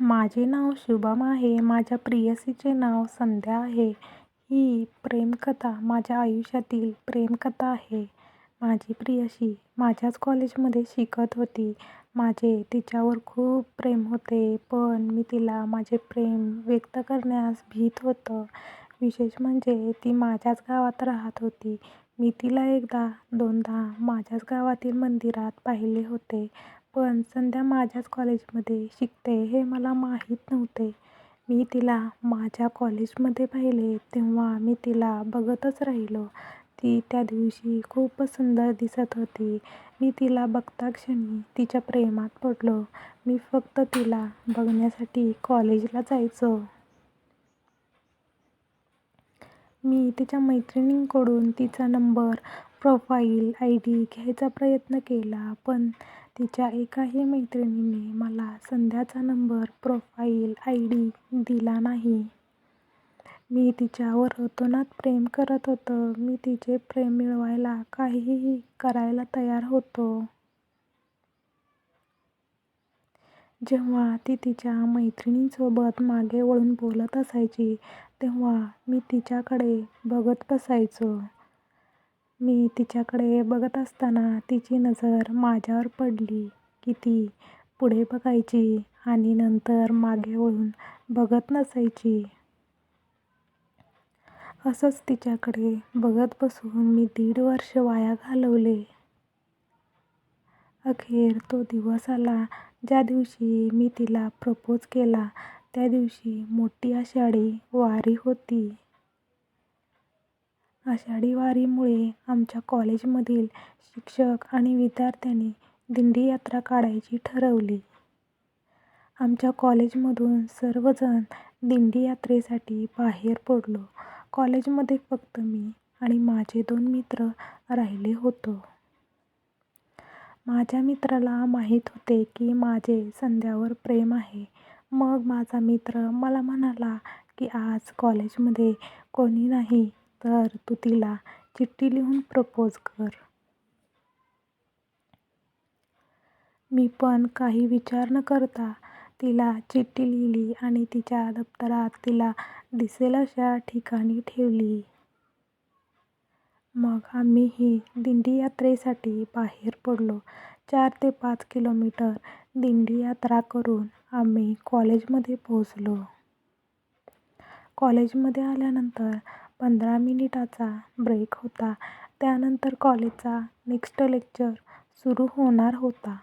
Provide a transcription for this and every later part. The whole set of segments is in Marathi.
माझे नाव शुभम आहे. माझ्या प्रेयसीचे नाव संध्या आहे. ही प्रेमकथा माझ्या आयुष्यातील प्रेमकथा आहे. माझी प्रेयसी माझ्याच कॉलेजमध्ये शिकत होती. माझे तिच्यावर खूप प्रेम होते. पण मी तिला माझे प्रेम व्यक्त करण्यास भीत होतं. विशेष म्हणजे ती माझ्याच गावात राहत होती. मी तिला एकदा दोनदा माझ्याच गावातील मंदिरात पाहिले होते. पण संध्या माझ्याच कॉलेजमध्ये शिकते हे मला माहीत नव्हते. मी तिला माझ्या कॉलेजमध्ये पाहिले तेव्हा मी तिला बघतच राहिलो. ती त्या दिवशी खूपच सुंदर दिसत होती. मी तिला बघताक्षणी तिच्या प्रेमात पडलो. मी फक्त तिला बघण्यासाठी कॉलेजला जायचो. मी तिच्या मैत्रिणींकडून तिचा नंबर, प्रोफाईल आयडी घ्यायचा प्रयत्न केला. पण तिच्या एकाही मैत्रिणीने मला संध्याचा नंबर, प्रोफाईल आय डी दिला नाही. मी तिच्यावर अतोनात प्रेम करत होतो. मी तिचे प्रेम मिळवायला काहीही करायला तयार होतो. जेव्हा ती तिच्या मैत्रिणींसोबत मागे वळून बोलत असायची तेव्हा मी तिच्याकडे बघत बसायचो. मी तिच्याकडे बघत असताना तिची नजर माझ्यावर पडली की ती पुढे बघायची आणि नंतर मागे वळून बघत नसायची. असंच तिच्याकडे बघत बसून मी दीड वर्ष वाया घालवले. अखेर तो दिवस आला ज्या दिवशी मी तिला प्रपोज केला. त्या दिवशी मोठी आषाढी वारी होती. आषाढी वारीमुळे आमच्या कॉलेजमधील शिक्षक आणि विद्यार्थ्यांनी दिंडी यात्रा काढायची ठरवली. आमच्या कॉलेजमधून सर्वजण दिंडी यात्रेसाठी बाहेर पडलो. कॉलेजमध्ये फक्त मी आणि माझे दोन मित्र राहिले होतो. माझ्या मित्राला माहीत होते की माझे संध्यावर प्रेम आहे. मग माझा मित्र मला म्हणाला की आज कॉलेजमध्ये कोणी नाही तर तू तिला चिठ्ठी लिहून प्रपोज कर. मी पण काही विचार न करता तिला चिठ्ठी लिहिली आणि तिच्या दप्तरात तिला दिसेल अशा ठिकाणी ठेवली. मग आम्हीही दिंडी यात्रेसाठी बाहेर पडलो. चार ते पाच किलोमीटर दिंडी यात्रा करून आम्ही कॉलेजमध्ये पोहोचलो. कॉलेजमध्ये आल्यानंतर पंधरा मिनिटाचा ब्रेक होता. त्यानंतर कॉलेजचा नेक्स्ट लेक्चर सुरू होणार होता.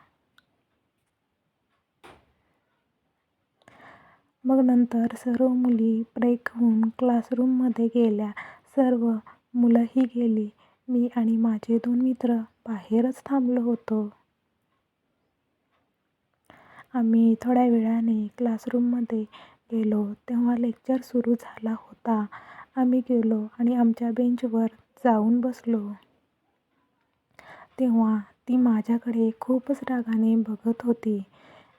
मग नंतर सर्व मुली ब्रेक होऊन क्लासरूममध्ये गेल्या. सर्व मुलंही गेली. मी आणि माझे दोन मित्र बाहेरच थांबलो होतो. आम्ही थोड्या वेळाने क्लासरूममध्ये गेलो तेव्हा लेक्चर सुरू झाला होता. आम्ही गेलो आणि आमच्या बेंचवर जाऊन बसलो. तेव्हा ती माझ्याकडे खूपच रागाने बघत होती.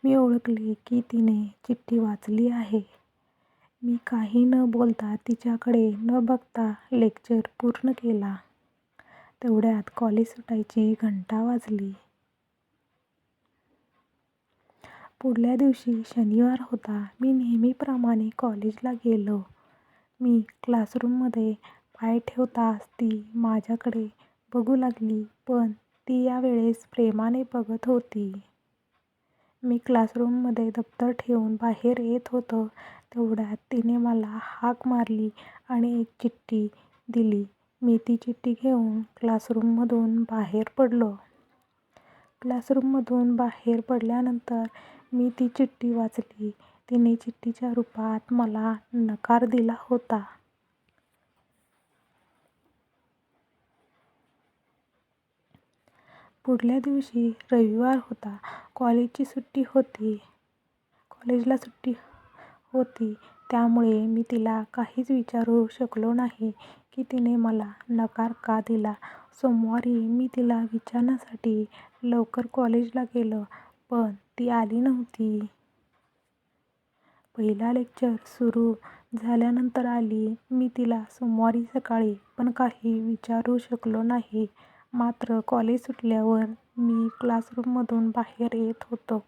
मी ओळखले की तिने चिठ्ठी वाचली आहे. मी काही न बोलता तिच्याकडे न बघता लेक्चर पूर्ण केला. तेवढ्यात कॉलेज सुटायची घंटा वाजली. पुढल्या दिवशी शनिवार होता. मी नेहमीप्रमाणे कॉलेजला गेलो. मी क्लासरूममध्ये पाय ठेवताच ती माझ्याकडे बघू लागली पण ती यावेळेस प्रेमाने बघत होती. मी क्लासरूममध्ये दप्तर ठेवून बाहेर येत होतो तेवढ्यात तिने मला हाक मारली आणि एक चिठ्ठी दिली. मी ती चिठ्ठी घेऊन क्लासरूममधून बाहेर पडलो. क्लासरूममधून बाहेर पडल्यानंतर मी ती चिठ्ठी वाचली. तिने चिठ्ठीच्या रूपात मला नकार दिला होता. पुढल्या दिवशी रविवार होता. कॉलेजची सुट्टी होती कॉलेजला सुट्टी होती त्यामुळे मी तिला काहीच विचारू शकलो नाही की तिने मला नकार का दिला. सोमवारी मी तिला विचारण्यासाठी लवकर कॉलेजला गेलो पण ती आली नव्हती. पहिला लेक्चर सुरू झाल्यानंतर आली. मी तिला सोमवारी सकाळी पण काही विचारू शकलो नाही. मात्र कॉलेज सुटल्यावर मी क्लासरूममधून बाहेर येत होतो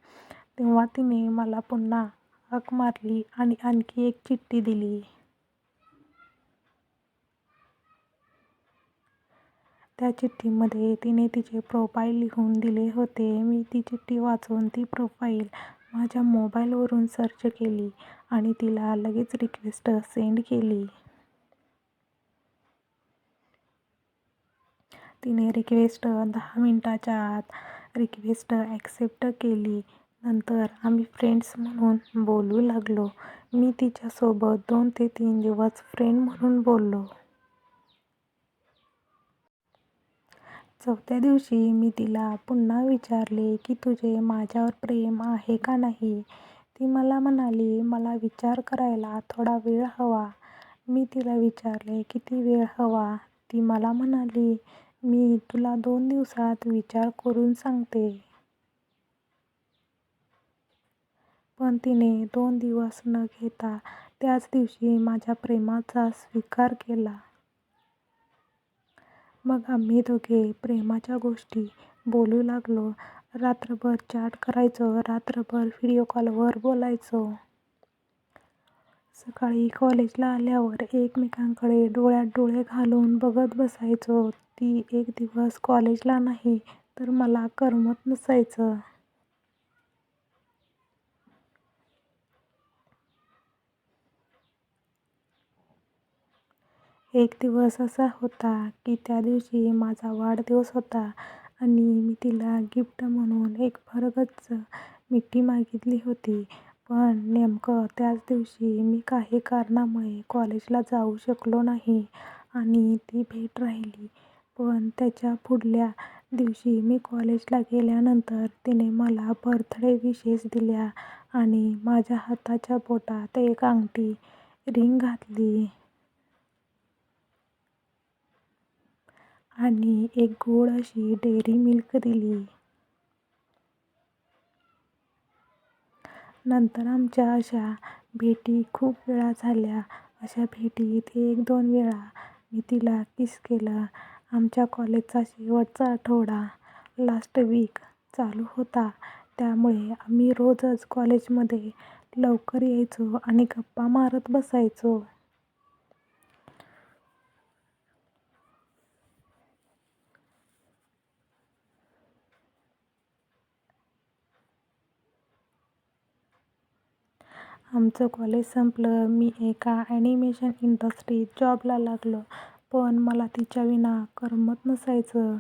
तेव्हा तिने मला पुन्हा हाक मारली आणि आणखी एक चिठ्ठी दिली. त्या चिठ्ठीमध्ये तिने तिचे प्रोफाईल लिहून दिले होते. मी ती चिठ्ठी वाचून ती प्रोफाईल माझ्या मोबाईलवरून सर्च केली आणि तिला लगेच रिक्वेस्ट सेंड केली. तिने रिक्वेस्ट दहा मिनटाच्या आत रिक्वेस्ट ॲक्सेप्ट केली. नंतर आम्ही फ्रेंड्स म्हणून बोलू लागलो. मी तिच्यासोबत दोन ते तीन दिवस फ्रेंड म्हणून बोललो. चौथ्या दिवशी मी तिला पुन्हा विचारले की तुझे माझ्यावर प्रेम आहे का नाही? ती मला म्हणाली, मला विचार करायला थोडा वेळ हवा. मी तिला विचारले किती वेळ हवा? ती मला म्हणाली, मी तुला दोन दिवसात विचार करून सांगते. पण तिने दोन दिवस न घेता त्याच दिवशी माझ्या प्रेमाचा स्वीकार केला. मग आम्ही दोघे प्रेमाच्या गोष्टी बोलू लागलो. रात्रभर चॅट करायचो, रात्रभर व्हिडिओ कॉलवर बोलायचो. सकाळी कॉलेजला आल्यावर एकमेकांकडे डोळ्यात डोळे घालून बघत बसायचो. ती एक दिवस कॉलेजला नाही तर मला करमत नसायचं. एक दिवस असा होता की त्या दिवशी माझा वाढदिवस होता आणि मी तिला गिफ्ट म्हणून एक भरगच्च मिठी मागितली होती. पण नेमकं त्याच दिवशी मी काही कारणामुळे कॉलेजला जाऊ शकलो नाही आणि ती भेट राहिली. पण त्याच्या पुढल्या दिवशी मी कॉलेजला गेल्यानंतर तिने मला बर्थडे विशेस दिल्या आणि माझ्या हाताच्या बोटात एक अंगठी, रिंग घातली. आणि एक गोड अशी डेअरी मिल्क दिली. नंतर आमच्या अशा भेटी खूप वेळा झाल्या. अशा भेटीत एक दोन वेळा मी तिला किस केलं. आमच्या कॉलेजचा शेवटचा आठवडा, लास्ट वीक चालू होता त्यामुळे आम्ही रोजच कॉलेजमध्ये लवकर यायचो आणि गप्पा मारत बसायचो. आमचं कॉलेज संपलं. मी एका ॲनिमेशन इंडस्ट्रीत जॉबला लागलो. पण मला तिच्याविना करमत नसायचं.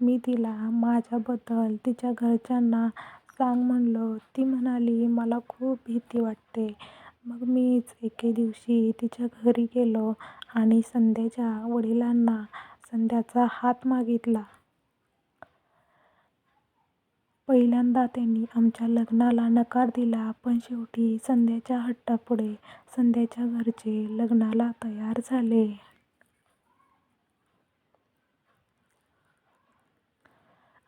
मी तिला माझ्याबद्दल तिच्या घरच्यांना सांग म्हणलो ती म्हणाली, मला खूप भीती वाटते. मग मीच एके दिवशी तिच्या घरी गेलो आणि संध्याच्या वडिलांना संध्याचा हात मागितला. पहिल्यांदा त्यांनी आमच्या लग्नाला नकार दिला. पण शेवटी संध्याच्या हट्टापुढे संध्याच्या घरचे लग्नाला तयार झाले.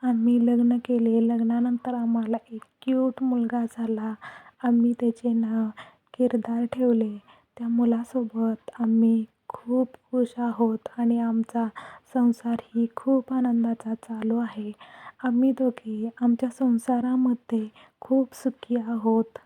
आम्ही लग्न केले. लग्नानंतर आम्हाला एक क्यूट मुलगा झाला. आम्ही त्याचे नाव किरदार ठेवले. त्या मुलासोबत आम्ही खूप खूश आहोत आणि आमचा संसारही खूप आनंदाचा चालू आहे. आम्ही दोघे आमच्या संसारामध्ये खूप सुखी आहोत.